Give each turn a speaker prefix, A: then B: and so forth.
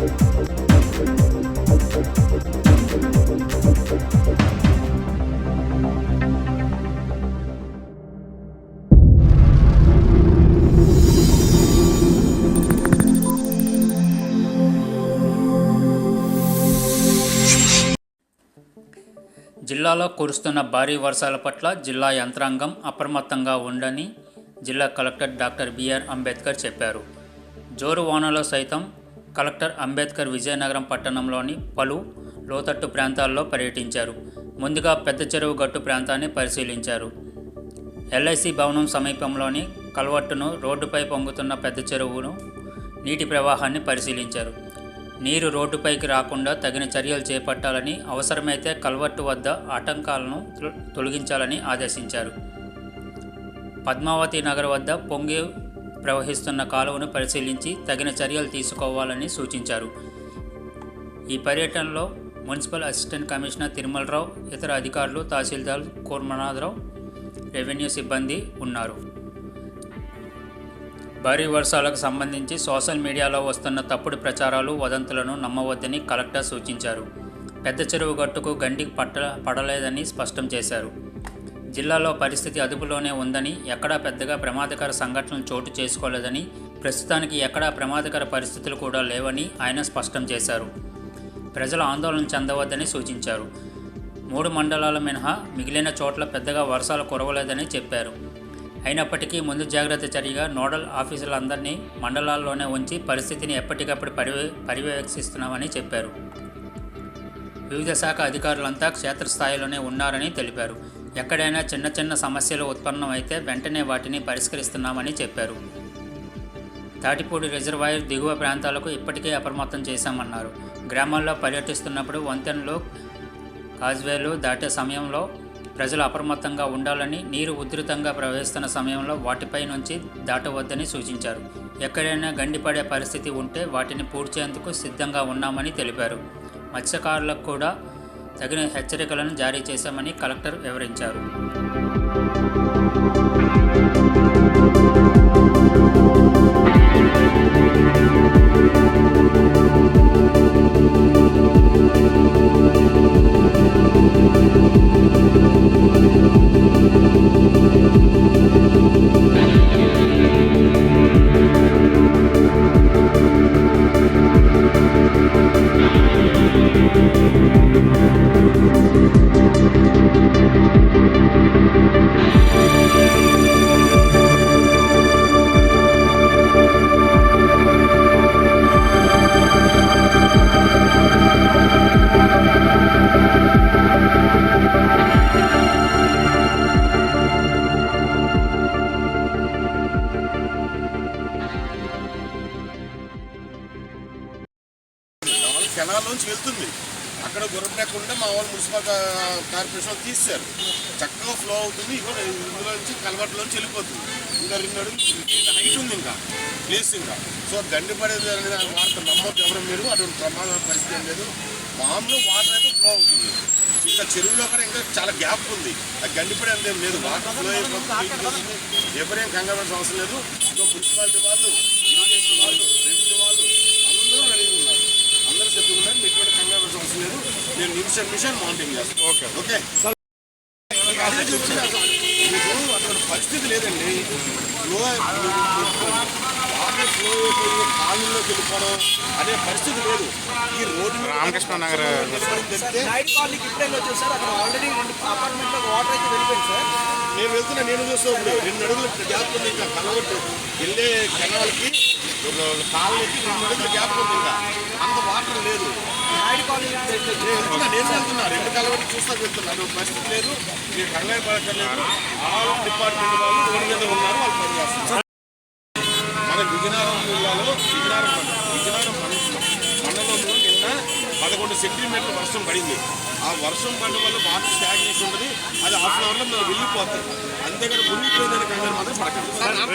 A: జిల్లాలో కురుస్తున్న భారీ వర్షాల పట్ల జిల్లా యంత్రాంగం అప్రమత్తంగా ఉందని జిల్లా కలెక్టర్ డాక్టర్ బిఆర్ అంబేద్కర్ చెప్పారు. జోరు వానలో సైతం కలెక్టర్ అంబేద్కర్ విజయనగరం పట్టణంలోని పలు లోతట్టు ప్రాంతాల్లో పర్యటించారు. ముందుగా పెద్ద చెరువు గట్టు ప్రాంతాన్ని పరిశీలించారు. ఎల్ఐసి భవనం సమీపంలోని కల్వట్టును రోడ్డుపై పొంగుతున్న పెద్ద చెరువును నీటి ప్రవాహాన్ని పరిశీలించారు. నీరు రోడ్డుపైకి రాకుండా తగిన చర్యలు చేపట్టాలని అవసరమైతే కల్వర్టు వద్ద ఆటంకాలను తొలగించాలని ఆదేశించారు. పద్మావతి నగర్ వద్ద పొంగి ప్రవహిస్తున్న కాలువను పరిశీలించి తగిన చర్యలు తీసుకోవాలని సూచించారు. ఈ పర్యటనలో మున్సిపల్ అసిస్టెంట్ కమిషనర్ తిరుమలరావు ఇతర అధికారులు తహసీల్దార్ కూర్మనాథరావు రెవెన్యూ సిబ్బంది ఉన్నారు. భారీ వర్షాలకు సంబంధించి సోషల్ మీడియాలో వస్తున్న తప్పుడు ప్రచారాలు వదంతులను నమ్మవద్దని కలెక్టర్ సూచించారు. పెద్ద చెరువు గట్టుకు గండి పట్ట పడలేదని స్పష్టం చేశారు. జిల్లాలో పరిస్థితి అదుపులోనే ఉందని ఎక్కడా పెద్దగా ప్రమాదకర సంఘటనలు చోటు చేసుకోలేదని ప్రస్తుతానికి ఎక్కడా ప్రమాదకర పరిస్థితులు కూడా లేవని ఆయన స్పష్టం చేశారు. ప్రజలు ఆందోళన చెందవద్దని సూచించారు. మూడు మండలాల మినహా మిగిలిన చోట్ల పెద్దగా వర్షాలు కురవలేదని చెప్పారు. అయినప్పటికీ ముందు జాగ్రత్త చర్యగా నోడల్ ఆఫీసులందరినీ మండలాల్లోనే ఉంచి పరిస్థితిని ఎప్పటికప్పుడు పర్యవే పర్యవేక్షిస్తున్నామని చెప్పారు. వివిధ శాఖ అధికారులంతా క్షేత్రస్థాయిలోనే ఉన్నారని తెలిపారు. ఎక్కడైనా చిన్న చిన్న సమస్యలు ఉత్పన్నమైతే వెంటనే వాటిని పరిష్కరిస్తున్నామని చెప్పారు. తాటిపూడి రిజర్వాయర్ దిగువ ప్రాంతాలకు ఇప్పటికే అప్రమత్తం చేశామన్నారు. గ్రామాల్లో పర్యటిస్తున్నప్పుడు వంతెనలు కాజ్వేలు దాటే సమయంలో ప్రజలు అప్రమత్తంగా ఉండాలని నీరు ఉధృతంగా ప్రవహిస్తున్న సమయంలో వాటిపై నుంచి దాటవద్దని సూచించారు. ఎక్కడైనా గండిపడే పరిస్థితి ఉంటే వాటిని పూడ్చేందుకు సిద్ధంగా ఉన్నామని తెలిపారు. మత్స్యకారులకు కూడా తగిన హెచ్చరికలను జారీ చేశామని కలెక్టర్ వివరించారు.
B: కెనాల్లోంచి వెళ్తుంది. అక్కడ గుర్రపెక్క ఉంటే మా వాళ్ళు మున్సిపల్ కార్పొరేషన్ వాళ్ళు తీశారు చక్కగా ఫ్లో అవుతుంది. ఇగో ఇందులో నుంచి కలవట్లోంచి వెళ్ళిపోతుంది. ఇంకా రెండు అడుగులు హైట్ ఉంది ఇంకా. ప్లేస్ ఇంకా. సో గండి పడేది అనేది వార్త నమ్మకం ఎవరు మీరు. అటువంటి ప్రమాద పరిస్థితి ఏం లేదు. మామూలు వాటర్ అయితే ఫ్లో అవుతుంది. ఇంకా చెరువులో కూడా ఇంకా చాలా గ్యాప్ ఉంది. ఆ గండిపడి అంతేం లేదు. వాటర్ ఫ్లో అయిపోతుంది. ఎవరేం కంగారు అవసరం లేదు. ఇంకా మున్సిపాలిటీ వాళ్ళు ఇరిగేషన్ వాళ్ళు రెవెన్యూ వాళ్ళు అందరూ రెడీగా ఉన్నారు కూడా కంగారు అవసరం లేదు నేను నిమిషం నిమిషం మౌంటింగ్ చేస్తాను ఓకే ఓకే అదే మీకు పరిస్థితి లేదండి ఫ్లో వాటర్ ఫ్లో అయిపోయి కాలనీలోకి వెళ్ళిపోవడం అనే పరిస్థితి లేదు ఈ రోడ్డు మీద
C: రామకృష్ణ నగర్
B: తెస్తే
D: నైట్ కాలనీకి ఇప్పుడే వచ్చారు సార్ అక్కడ ఆల్రెడీ రెండు వాటర్ అయితే వెళ్ళిపోయింది సార్
B: నేను వెళ్తున్నా నేను చూస్తా రెండు అడుగులు గ్యాప్ ఉంది ఇంకా కలవట్టు వెళ్ళే కెనాల్కి కాలనీకి రెండు అడుగులు గ్యాప్ ఉంది ఇంకా. నేను వెళ్తున్నా రెండు కలవటి చూస్తా వెళ్తున్నా పరిస్థితి లేదు మీరు కంగారు పడక్కర్లేదు. ఆల్ డిపార్ట్మెంట్ వాళ్ళు రోడ్డు మీద ఉన్నారు వాళ్ళు పనిచేస్తున్నారు మన విజయనగరం జిల్లాలో విజయనగరం విజయనగరం మండలంలో నిన్న పదకొండు సెంటీమీటర్ల వర్షం పడింది. ఆ వర్షం పడడం వల్ల వాటర్ స్టాగ్నేషన్ ఉంటుంది అది హాఫ్ అన్ అవర్లో మనం వెళ్ళిపోతుంది అంతేగాని మునిగిపోయిందని కంగారు మాత్రం పడకండి.